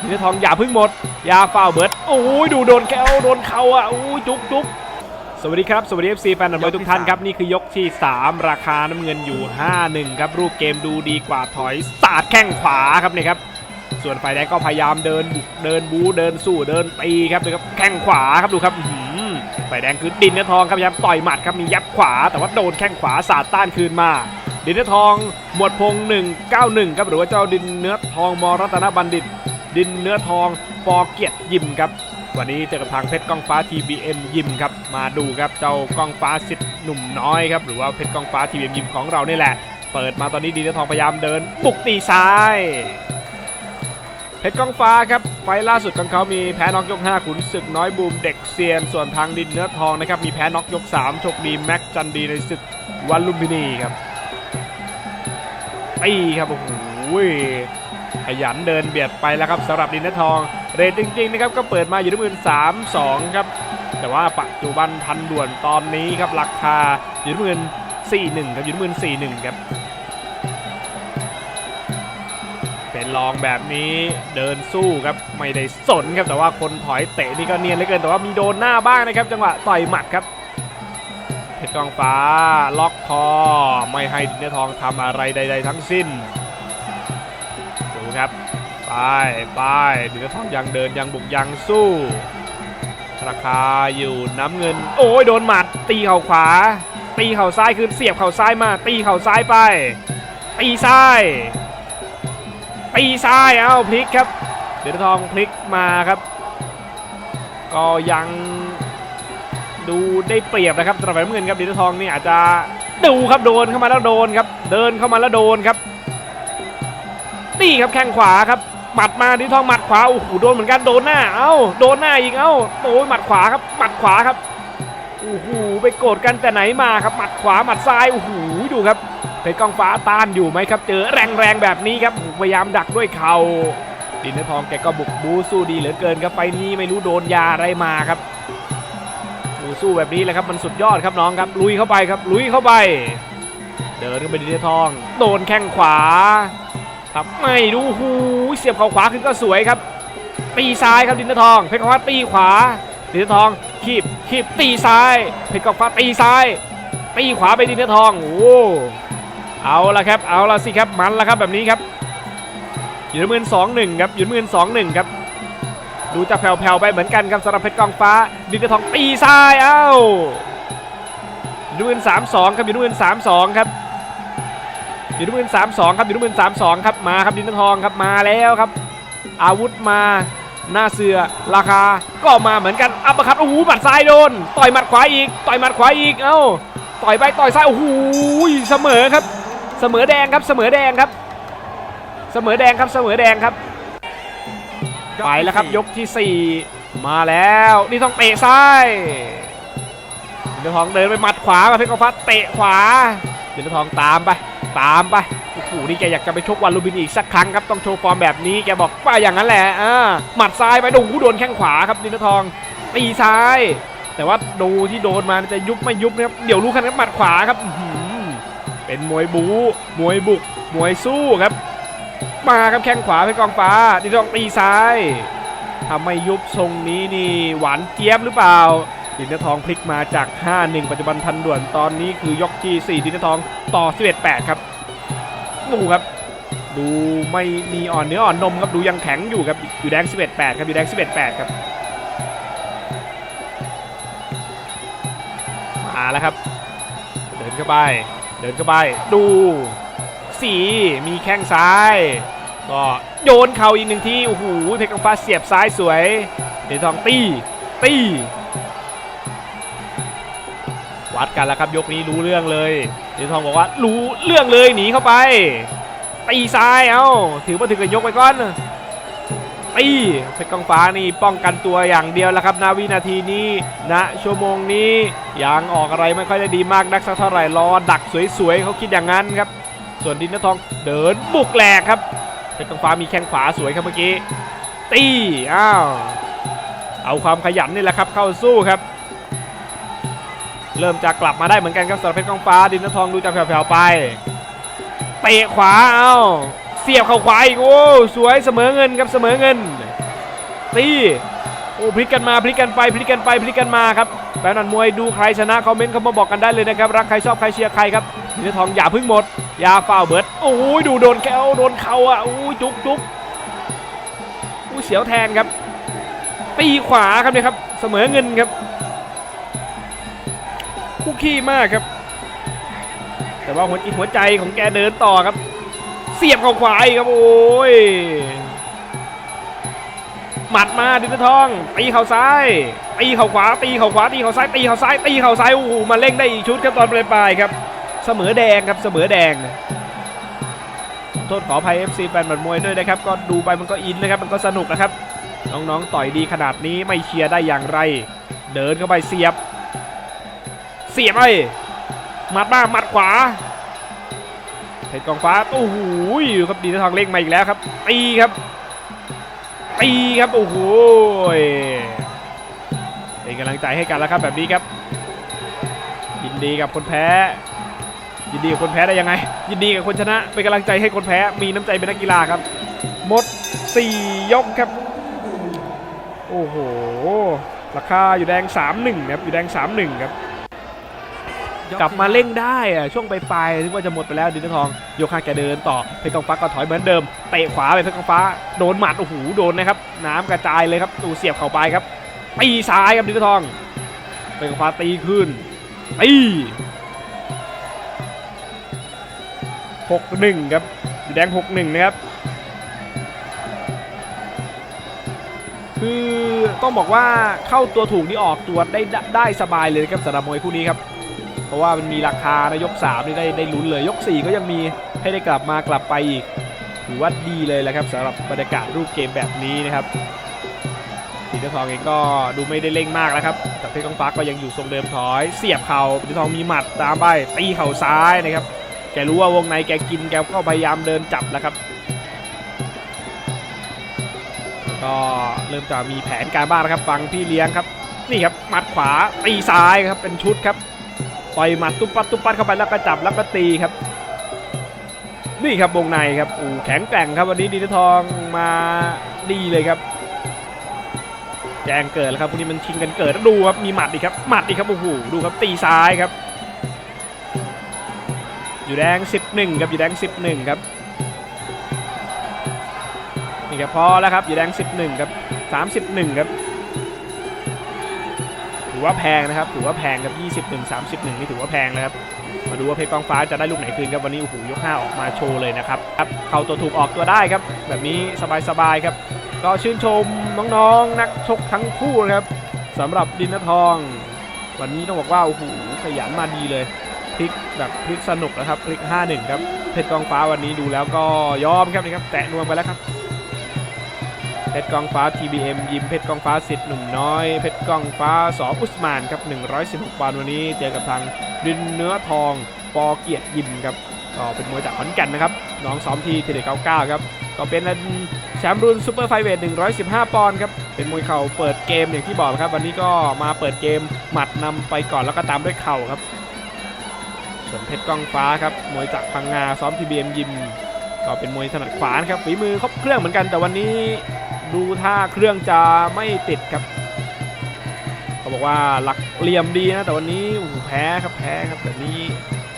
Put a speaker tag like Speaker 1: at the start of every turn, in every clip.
Speaker 1: ดินเนอร์ทองอย่าเพึ่งหมด อย่าเฝ้าเบิร์ดโอ้ยดูโดนแก้วโดนเข่าอะโอ้ยจุกจุกสวัสดีครับ สวัสดี FC แฟนบอลทุกท่านครับ นี่คือยกที่ 3 ราคาน้ำเงินอยู่ 5-1 ครับ รูปเกมดูดีกว่าถอยสาดแข้งขวาครับเนี่ยครับส่วนฝ่ายแดงก็พยายามเดินบุกเดินบูเดินสู้เดินตีครับดูครับแข้งขวาครับดูครับอื้อหือฝ่ายแดงคือดินเนื้อทองครับพยายามต่อยหมัดครับมียับขวา แต่ว่าโดนแข้งขวาสาดต้านคืนมาดินเนื้อทอง หมวดพงษ์191 ครับหรือว่าเจ้าดินเนื้อทองมรัตนบัณฑิต ดินเนื้อทองปอเกียรติยิมครับ วันนี้เจอกับทางเพชรกองฟ้า TBM ยิมครับ มาดูครับเจ้ากองฟ้าสิทธิ์หนุ่มน้อยครับหรือว่าเพชรกองฟ้า TBM ยิมของเรานี่แหละ เปิดมาตอนนี้ดินเนื้อทองพยายามเดินบุกตีซ้ายเพชรกองฟ้าครับไฟล์ล่าสุดของเขามีแพ้น็อกยก 5 ขุนศึกน้อยบูมเด็กเซียน ส่วนทางดินเนื้อทองนะครับมีแพ้น็อกยก 3 โชคดีแม็กจันดีในศึกวันลุมพินีครับตีครับโอ้โห ขยันเดินเบียดไปแล้วครับสำหรับดินเนื้อทองเรทจริงๆนะครับก็เปิดมาอยู่ที่หมื่นสามสองครับแต่ว่าปัจจุบันทันด่วนตอนนี้ครับราคาอยู่ที่หมื่นสี่หนึ่งครับอยู่ที่หมื่นสี่หนึ่งครับเป็นรองแบบนี้เดินสู้ครับไม่ได้สนครับแต่ว่าคนถอยเตะนี่ก็เนียนเหลือเกินแต่ว่ามีโดนหน้าบ้างนะครับ จังหวะต่อยหมัดครับเพชรกองฟ้าล็อกคอไม่ให้ดินเนทองทำอะไรใด ๆ ทั้งสิ้น ครับไปไปดินเนื้อทองยังเดินยังบุกยังสู้ราคาอยู่น้ำเงิน โอ้ยโดนหมัดตีเข่าขวา ตีเข่าซ้ายคือเสียบเข่าซ้ายมา ตีเข่าซ้ายไป ตีซ้ายตีซ้ายเอาพลิกครับเดือดทองพลิกมาครับ ก็ยังดูได้เปรียบนะครับสำหรับน้ำเงินครับเดือดทองนี่อาจจะดูครับโดนเข้ามาแล้วโดนครับ เดินเข้ามาแล้วโดนครับ ตีครับแข้งขวาครับหมัดมาดือดทองหมัดขวาโอ้โหโดนเหมือนกันโดนหน้าเอ้าโดนหน้าอีกเอ้าโอ้ยหมัดขวาครับหมัดขวาครับโอ้โหไปโกรธกันแต่ไหนมาครับหมัดขวาหมัดซ้ายโอ้โหดูครับเพชรกองฟ้าต้านอยู่ไหมครับ เจอแรงๆแบบนี้ครับพยายามดักด้วยเข่าดินเนอร์ทองแกก็บุกบูสู้ดีเหลือเกินครับไฟล์นี้ไม่รู้โดนยาอะไรมาครับูสู้แบบนี้แหละครับมันสุดยอดครับน้องครับลุยเข้าไปครับลุยเข้าไป เดินเข้าไปดินเนอร์ทอง โดนแข้งขวา ครับไม่ดูหูเสียบเข่าขวาขึ้นก็สวยครับ ตีซ้ายครับดินทอง เพชรกองฟ้าตีขวา ดินทองขีบขีบตีซ้าย เพชรกองฟ้าตีซ้าย ตีขวาไปดินทองโอ้เอาละครับ เอาละสิครับมันละครับแบบนี้ครับอยู่ในมือสองหนึ่งครับอยู่ในมือสองหนึ่งครับดูจะแผ่วๆไปเหมือนกันครับสำหรับเพชรกองฟ้า ดินทองตีซ้ายเอ้าอยู่ในมือสามสองครับอยู่ในมือสามสองครับ อยู่ในมือสามสองครับอยู่ในมือสามสองครับมาครับดินนอร์ทองครับมาแล้วครับ อาวุธมาหน้าเสือราคาก็มาเหมือนกันอัปเปอร์คัตโอ้โหหมัดซ้ายโดน ต่อยหมัดขวาอีก ต่อยหมัดขวาอีกเอ้าต่อยไปต่อยซ้ายโอ้โหเสมอครับ เสมอแดงครับเสมอแดงครับ เสมอแดงครับเสมอแดงครับไปแล้วครับยกที่ 4 มาแล้วนี่ต้องเตะซ้ายเดือดทองเดินไปหมัดขวามาเพชรกองฟ้าเตะขวาเดือดทองตามไป ตามไปโอ้โหนี่แกอยากจะไปชกวันลูบินอีกสักครั้งครับต้องโชว์ฟอร์มแบบนี้แกบอกว่าอย่างนั้นแหละอ่าหมัดซ้ายไปโดนโดนแข้งขวาครับดินทองตีซ้าย แต่ว่าดูที่โดนมาจะยุบไม่ยุบนะครับเดี๋ยวรู้กันครับหมัดขวาครับเป็นมวยบูมวยบุกมวยสู้ครับ มาครับแข้งขวาไปกองฟ้าดินทองตีซ้ายทำไม่ยุบทรงนี้นี่หวานเจี๊ยบหรือเปล่า ดินทองพลิกมาจาก 5-1 ปัจจุบันทันด่วนตอนนี้คือยกที่ 4 ดินทองต่อ 11-8 ครับดูครับ ดูไม่มีอ่อนเนื้ออ่อนนมครับดูยังแข็งอยู่ครับอยู่แดง 11-8 ครับอยู่แดง 11-8 ครับมาแล้วครับ เดินเข้าไป เดินเข้าไป ดูสีมีแข้งซ้าย ก็โยนเข่าอีกหนึ่งทีโอ้โหเพชรกำฟ้าเสียบซ้ายสวยเดนทองตีตี วัดกันแล้วครับยกนี้รู้เรื่องเลยเดนทองบอกว่ารู้เรื่องเลยหนีเข้าไปตีซ้ายเอ้าถือว่าถึงกับยกไปก่อนตีเพชรกองฟ้านี่ป้องกันตัวอย่างเดียวแล้วครับนาวินาทีนี้ณชั่วโมงนี้ยังออกอะไรไม่ค่อยได้ดีมากนักสักเท่าไหร่รอดักสวยๆเขาคิดอย่างนั้นครับ ส่วนดินทองเดินบุกแหลกครับเพชรกองฟ้ามีแข้งขวาสวยครับเมื่อกี้ตีอ้าวเอาความขยันนี่แหละครับเข้าสู้ครับ เริ่มจะกลับมาได้เหมือนกันครับสำหรับเพชรกองฟ้าดินนอร์ทองดูจะแผ่วๆไปเตะขวาเอ้าเสียบเข่าขวาอีกโอ้สวยเสมอเงินครับเสมอเงินตีโอ้พลิกกันมาพลิกกันไปพลิกกันไปพลิกกันมาครับแฟนหนันมวยดูใครชนะคอมเมนต์เข้ามาบอกกันได้เลยนะครับรักใครชอบใครเชียร์ใครครับดินทองอย่าพึ่งหมดอย่าฟาเบิร์ดโอ้ยดูโดนแก้วโดนเข่าอะโอ้ยจุกจุกอู้เสียวแทนครับตีขวาครับเนี่ยครับเสมอเงินครับ คู่ขี้มากครับ แต่ว่าหัวจิตหัวใจของแกเดินต่อครับ เสียบเข้าขวาอีกครับโอ้ยหมัดมาดินทอง ตีเข่าซ้าย ตีเข่าขวา ตีเข่าขวา ตีเข่าซ้าย ตีเข่าซ้าย ตีเข่าซ้าย โอ้โห มาเร่งได้อีกชุดครับตอนปลายๆครับ เสมอแดงครับ เสมอแดง โทษขออภัย FC แฟนบัดมวยด้วยนะครับ ก็ดูไปมันก็อินนะครับ มันก็สนุกนะครับ น้องๆ ต่อยดีขนาดนี้ไม่เชียร์ได้อย่างไร เดินเข้าไปเสียบ สียบไปหมัดมาหมัดขวาเพชรกองฟ้าโอ้โหครับดีนทองเล่งมาอีกแล้วครับตีครับตีครับโอ้โหเป็นกำลังใจให้กันแล้วครับแบบนี้ครับ ยินดีกับคนแพ้ ยินดีกับคนแพ้ได้ยังไง ยินดีกับคนชนะ เป็นกำลังใจให้คนแพ้มีน้ำใจเป็นนักกีฬาครับ หมด 4 ยกครับ โอ้โหราคาอยู่แดง 3-1ครับอยู่แดง 3-1 ครับ กลับมาเร่งได้อะช่วงปลายๆนึกว่าจะหมดไปแล้วดินทองโยคาแกเดินต่อเพชรกองฟ้าก็ถอยเหมือนเดิมเตะขวาไปเพชรกองฟ้าโดนหมัดโอ้โหโดนนะครับน้ำกระจายเลยครับตูเสียบเข้าไปครับตีซ้ายครับดินทองเพชรกองฟ้าตีขึ้นตีหกหนึ่งครับแดงหกหนึ่งนะครับคือต้องบอกว่าเข้าตัวถูกนี่ออกตัวได้ได้สบายเลยครับสำหรับมวยคู่นี้ครับ เพราะว่ามันมีราคานะยก3นี่ได้ได้ลุ้นเลย ยก 4 ก็ยังมีให้ได้กลับมากลับไปอีกถือว่าดีเลยแหละครับสำหรับบรรยากาศรูปเกมแบบนี้นะครับสีทองเองก็ดูไม่ได้เร่งมากแล้วครับแต่เพชรกองฟ้าก็ยังอยู่ทรงเดิมถอย เสียบเข่าสีทองมีหมัดตามไปตีเข่าซ้ายนะครับแกรู้ว่าวงในแกกินแกก็พยายามเดินจับแล้วครับก็เริ่มจะมีแผนการบ้านแล้วครับ ฟังพี่เลี้ยงครับ นี่ครับหมัดขวาตีซ้ายครับเป็นชุดครับ ต่อยหมัดตุ๊บปัดตุ๊บปัดเข้าไปแล้วก็จับแล้วก็ตีครับ นี่ครับวงในครับอูแข็งแกร่งครับวันนี้ดีนทองมาดีเลยครับ แจงเกิดแล้วครับพวกนี้มันชิงกันเกิดแล้วดูครับมีหมัดอีกครับหมัดอีกครับโอ้โหดูครับตีซ้ายครับ อยู่แดง 11ครับอยู่แดง 11 ครับนี่ครับพอแล้วครับอยู่แดง 11 ครับ 31 ครับ ถือว่าแพงนะครับถือว่าแพงครับ 21 31 นี่ถือว่าแพงนะครับมาดูว่าเพชรกองฟ้าจะได้ลูกไหนคืนครับวันนี้โอ้โหยก 5 ออกมาโชว์เลยนะครับครับเข้าตัวถูกออกตัวได้ครับ แบบนี้สบายๆครับ ก็ชื่นชมน้องๆ นักชกทั้งคู่นะครับสำหรับดินทอง วันนี้ต้องบอกว่าโอ้โหขยันมาดีเลยพลิกแบบพลิกสนุกนะครับพลิก 5-1 ครับเพชรกองฟ้าวันนี้ดูแล้วก็ยอมครับนี่ครับแตะนวมไปแล้วครับ ชรกองฟ้า TBM ยิมเพชรกองฟ้าสิทธิ์หนุ่มน้อยเพชรกองฟ้าสออุสมานครับ116ปอนด์วันนี้เจอกับทางดินเนื้อทองปอเกียรติยิมครับก็เป็นมวยจากขอนแก่นนะครับน้องซ้อมที่ทีเด็ด99ครับก็เป็นแชมป์รุ่นซูเปอร์ไฟเวท115 ปอนด์ครับเป็นมวยเข่าเปิดเกมอย่างที่บอกครับ วันนี้ก็มาเปิดเกมหมัดนำไปก่อนแล้วก็ตามด้วยเข่าครับ ส่วนเพชรกองฟ้าครับมวยจากพังงาซ้อม TBM ยิมก็เป็นมวยถนัดขวานะครับฝีมือครบเครื่องเหมือนกันแต่วันนี้ ดูท่าเครื่องจะไม่ติดครับเขาบอกว่าหลักเหลี่ยมดีนะแต่วันนี้แพ้ครับแพ้ครับแบบนี้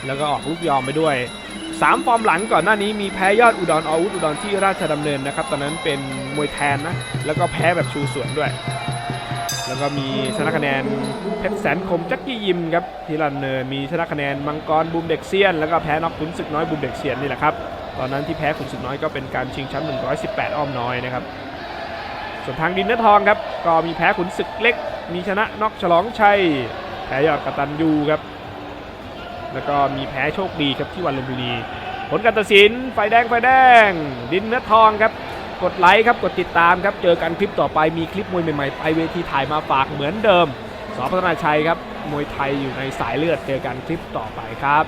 Speaker 1: แล้วก็ออกลูกยอมไปด้วย 3 ฟอร์มหลังก่อนหน้านี้มีแพ้ยอดอุดรอาวุธอุดรที่ราชดำเนินนะครับตอนนั้นเป็นมวยแทนนะแล้วก็แพ้แบบชูสวนด้วย แล้วก็มีชนะคะแนนเพชรแสนคมจักกี้ยิมครับที่รันเนินมีชนะคะแนนมังกรบูมเด็กเซียน แล้วก็แพ้น็อกขุนศึกน้อยบูมเด็กเซียนนี่แหละครับตอนนั้นที่แพ้ขุนศึกน้อยก็เป็นการชิงแชมป์118 อ้อมน้อยนะครับ ส่วนทางดินเนื้อทองครับ ก็มีแพ้ขุนศึกเล็ก มีชนะนอกฉลองชัย แพ้ยอดกตันยูครับ แล้วก็มีแพ้โชคดีครับที่วันลุมพินีผลการตัดสินไฟแดงไฟแดง ดินเนื้อทองครับ กดไลค์ครับกดติดตามครับ เจอกันคลิปต่อไปมีคลิปมวยใหม่ๆไปเวทีถ่ายมาฝากเหมือนเดิมสอพัฒนาชัยครับมวยไทยอยู่ในสายเลือดเจอกันคลิปต่อไปครับ